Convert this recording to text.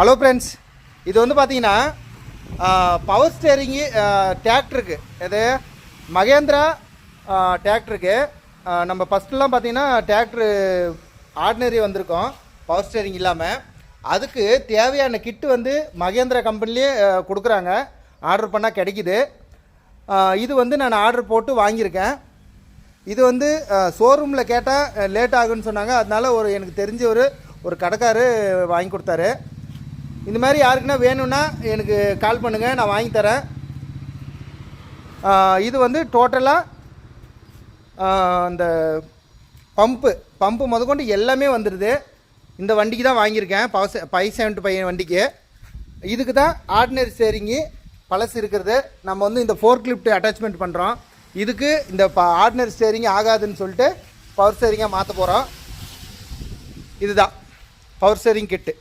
Hello friends இது வந்து பார்த்தீங்கன்னா பவர் ஸ்டேரிங்கு டிராக்டருக்கு இது மகேந்திரா டிராக்டருக்கு நம்ம ஃபஸ்ட்டுலாம் பார்த்தீங்கன்னா டிராக்டரு ஆர்டினரி வந்திருக்கோம். பவர் ஸ்டேரிங் இல்லாமல் அதுக்கு தேவையான கிட்டு வந்து மகேந்திரா கம்பெனிலே கொடுக்குறாங்க. ஆர்டர் பண்ணால் கிடைக்கிது. இது வந்து நான் ஆர்டர் போட்டு வாங்கியிருக்கேன். இது வந்து ஷோரூமில் கேட்டால் லேட் ஆகுன்னு சொன்னாங்க. அதனால ஒரு எனக்கு தெரிஞ்ச ஒரு ஒரு கடைக்காரு வாங்கி கொடுத்தாரு. இந்த மாதிரி யாருக்குன்னா வேணும்னா எனக்கு கால் பண்ணுங்கள் நான் வாங்கி தரேன். இது வந்து டோட்டலாக அந்த பம்பு பம்பு முதற்கொண்டு எல்லாமே வந்துடுது இந்த வண்டிக்கு தான் வாங்கியிருக்கேன். பவ ஃபைவ் செவன்ட்டு பையன் வண்டிக்கு. இதுக்கு தான் ஆர்டினரி ஸ்டேரிங்கு பழசு இருக்கிறது. நம்ம வந்து இந்த ஃபோர் கிளிப்ட் அட்டாச்மெண்ட் பண்ணுறோம் இதுக்கு இந்த ஆர்டினரி ஸ்டேரிங் ஆகாதுன்னு சொல்லிட்டு பவர் ஸ்டேரிங்காக மாற்ற போகிறோம் இதுதான். பவர் ஸ்டேரிங் கிட்டு